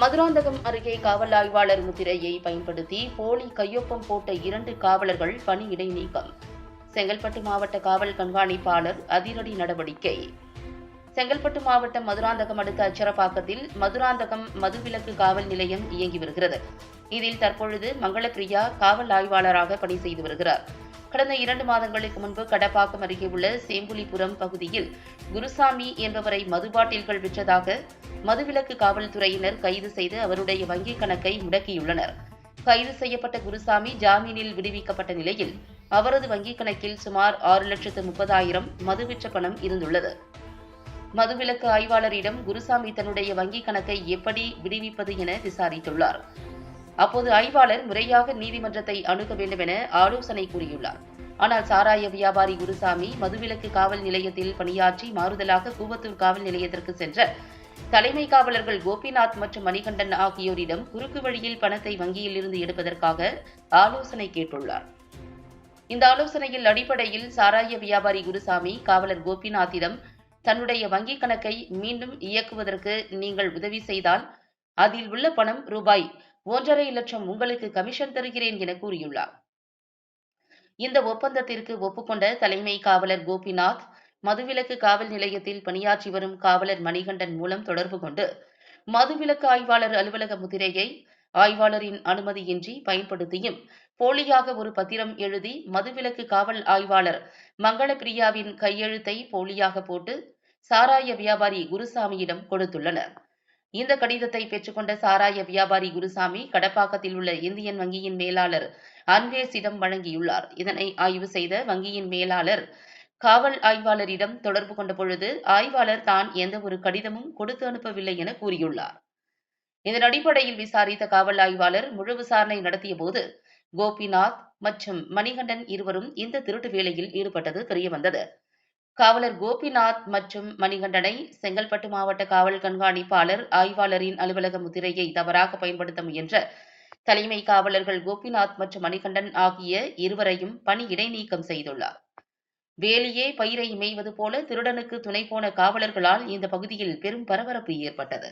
மதுராந்தகம் அருகே காவல் ஆய்வாளர் முத்திரையை பயன்படுத்தி போலி கையொப்பம் போட்ட இரண்டு காவலர்கள் பணியிடை நீக்கம் செங்கல்பட்டு மாவட்ட காவல் கண்காணிப்பாளர் அதிரடி நடவடிக்கை. செங்கல்பட்டு மாவட்டம் மதுராந்தகம் அடுத்த அச்சரப்பாக்கத்தில் மதுராந்தகம் மதுவிலக்கு காவல் நிலையம் இயங்கி வருகிறது. இதில் தற்பொழுது மங்களப்பிரியா காவல் ஆய்வாளராக பணி செய்து வருகிறார். கடந்த இரண்டு மாதங்களுக்கு முன்பு கடப்பாக்கம் அருகே உள்ள சேம்புலிபுரம் பகுதியில் குருசாமி என்பவரை மதுபாட்டில்கள் விற்றதாக மதுவிலக்கு காவல்துறையினர் கைது செய்து அவருடைய வங்கிக் கணக்கை முடக்கியுள்ளனர். கைது செய்யப்பட்ட குருசாமி ஜாமீனில் விடுவிக்கப்பட்ட நிலையில் அவரது வங்கிக் கணக்கில் சுமார் ஆறு லட்சத்து முப்பதாயிரம் மது விற்ற பணம் இருந்துள்ளது. மதுவிலக்கு ஆய்வாளரிடம் குருசாமி தன்னுடைய வங்கிக் கணக்கை எப்படி விடுவிப்பது என விசாரித்துள்ளார். அப்போது ஆய்வாளர் முறையாக நீதிமன்றத்தை அணுக வேண்டும் என ஆலோசனை கூறியுள்ளார். ஆனால் சாராய வியாபாரி குருசாமி மதுவிலக்கு காவல் நிலையத்தில் பணியாற்றி மாறுதலாக கூவத்தூர் காவல் நிலையத்திற்கு சென்ற தலைமை காவலர்கள் கோபிநாத் மற்றும் மணிகண்டன் ஆகியோரிடம் குறுக்கு வழியில் பணத்தை வங்கியில் இருந்து எடுப்பதற்காக ஆலோசனை கேட்டுள்ளார். இந்த ஆலோசனையில் அடிப்படையில் சாராய வியாபாரி குருசாமி காவலர் கோபிநாத்திடம் தன்னுடைய வங்கிக் கணக்கை மீண்டும் இயக்குவதற்கு நீங்கள் உதவி செய்தால் அதில் உள்ள பணம் ரூபாய் ஒன்றரை லட்சம் உங்களுக்கு கமிஷன் தருகிறேன் என கூறியுள்ளார். இந்த ஒப்பந்தத்திற்கு ஒப்புக்கொண்ட தலைமை காவலர் கோபிநாத் மதுவிலக்கு காவல் நிலையத்தில் பணியாற்றி வரும் காவலர் மணிகண்டன் மூலம் தொடர்பு கொண்டு மதுவிலக்கு ஆய்வாளர் அலுவலக முதிரையை ஆய்வாளரின் அனுமதியின்றி பயன்படுத்தியும் போலியாக ஒரு பத்திரம் எழுதி மதுவிலக்கு காவல் ஆய்வாளர் மங்களப்பிரியாவின் கையெழுத்தை போலியாக போட்டு சாராய வியாபாரி குருசாமியிடம் கொடுத்துள்ளனர். இந்த கடிதத்தை பெற்றுக்கொண்ட சாராய வியாபாரி குருசாமி கடப்பாக்கத்தில் உள்ள இந்தியன் வங்கியின் மேலாளர் அன்வேஸிடம் வழங்கியுள்ளார். இதனை ஆய்வு செய்த வங்கியின் மேலாளர் காவல் ஆய்வாளரிடம் தொடர்பு கொண்ட பொழுது ஆய்வாளர் தான் எந்த ஒரு கடிதமும் கொடுத்து அனுப்பவில்லை என கூறியுள்ளார். இதன் அடிப்படையில் விசாரித்த காவல் ஆய்வாளர் முழு விசாரணை நடத்திய போது கோபிநாத் மற்றும் மணிகண்டன் இருவரும் இந்த திருட்டு வேலையில் ஈடுபட்டது தெரியவந்தது காவலர் கோபிநாத் மற்றும் மணிகண்டனை செங்கல்பட்டு மாவட்ட காவல் கண்காணிப்பாளர் ஆய்வாளரின் அலுவலக முத்திரையை தவறாக பயன்படுத்த முயன்ற தலைமை காவலர்கள் கோபிநாத் மற்றும் மணிகண்டன் ஆகிய இருவரையும் பணி இடைநீக்கம் செய்துள்ளார். வேலியே பயிரை மேய்வது போல திருடனுக்கு துணை போன காவலர்களால் இந்த பகுதியில் பெரும் பரபரப்பு ஏற்பட்டது.